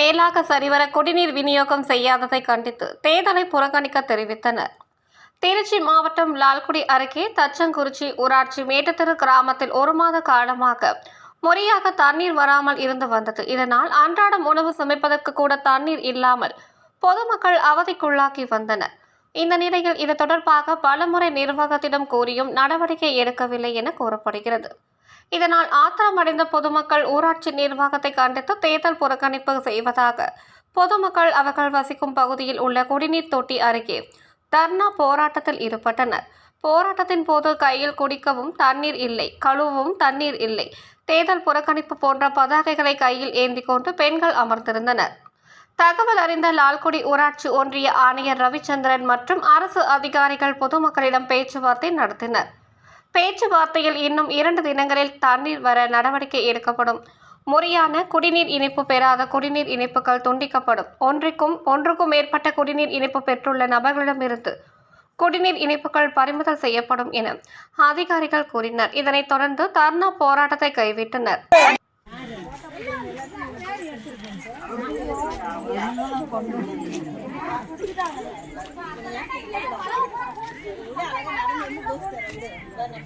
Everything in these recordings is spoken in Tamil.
மேலாக சரிவர குடிநீர் விநியோகம் செய்யாததை கண்டித்து தேர்தலை புறக்கணிக்க தெரிவித்தனர். திருச்சி மாவட்டம் லால்குடி அருகே தச்சங்குறிச்சி ஊராட்சி மேட்டத்தெரு கிராமத்தில் ஒரு மாத காலமாக முறையாக தண்ணீர் வராமல் இருந்து வந்தது. இதனால் அன்றாடம் உணவு சமைப்பதற்கு கூட தண்ணீர் இல்லாமல் பொதுமக்கள் அவதிக்குள்ளாக்கி வந்தனர். இந்த நிலையில் இது தொடர்பாக பலமுறை நிர்வாகத்திடம் கூறியும் நடவடிக்கை எடுக்கவில்லை என கூறப்படுகிறது. இதனால் ஆத்திரமடைந்த பொதுமக்கள் ஊராட்சி நிர்வாகத்தை கண்டித்து தேர்தல் புறக்கணிப்பு செய்வதாக பொதுமக்கள் அவர்கள் வசிக்கும் பகுதியில் உள்ள குடிநீர் தொட்டி அருகே தர்ணா போராட்டத்தில் ஈடுபட்டனர். போராட்டத்தின் போது கையில் குடிக்கவும் தண்ணீர் இல்லை கழுவவும் தண்ணீர் இல்லை. தேர்தல் புறக்கணிப்பு போன்ற பதாகைகளை கையில் ஏந்தி கொண்டு பெண்கள் அமர்ந்திருந்தனர். தகவல் அறிந்த லால்குடி ஊராட்சி ஒன்றிய ஆணையர் ரவிச்சந்திரன் மற்றும் அரசு அதிகாரிகள் பொதுமக்களிடம் பேச்சுவார்த்தை நடத்தினர். பேச்சுவார்த்தையில் இன்னும் இரண்டு தினங்களில் தண்ணீர் வர நடவடிக்கை எடுக்கப்படும். முறையான குடிநீர் இணைப்பு பெறாத குடிநீர் இணைப்புகள் துண்டிக்கப்படும். ஒன்றிற்கும் ஒன்றுக்கும் மேற்பட்ட குடிநீர் இணைப்பு பெற்றுள்ள நபர்களிடமிருந்து குடிநீர் இணைப்புகள் பறிமுதல் செய்யப்படும் என அதிகாரிகள் கூறினர். இதனைத் தொடர்ந்து தர்ணா போராட்டத்தை கைவிட்டனர். தண்ணி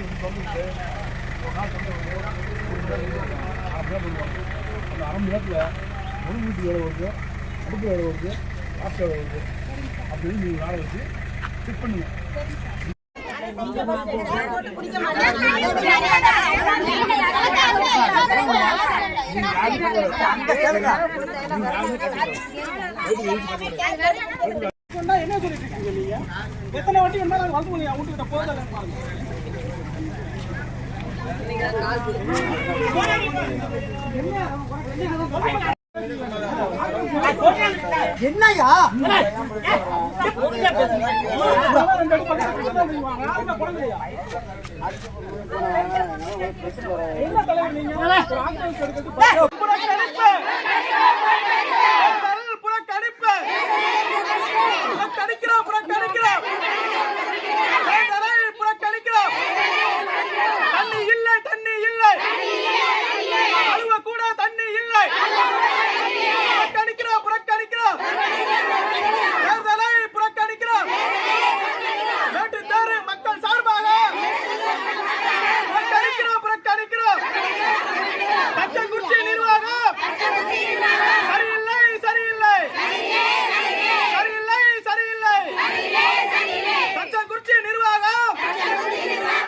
தண்ணி இல்ல சரி அரை மணி நேரத்தில் ஒரு வீட்டு வேலை வருது அடுப்பு வேலை வருது காசு வேலை வருது அப்படின்னு நீங்கள் வேலை வச்சு செக் பண்ணுங்க என்ன சொல்லிட்டு இருக்கீங்க நீங்க? எத்தனை வாட்டி வேணா நாங்கள் வந்து உங்க வீட்டுக்கிட்ட போதல பாருங்க. என்னையா? என்ன தலைவர் நீங்க?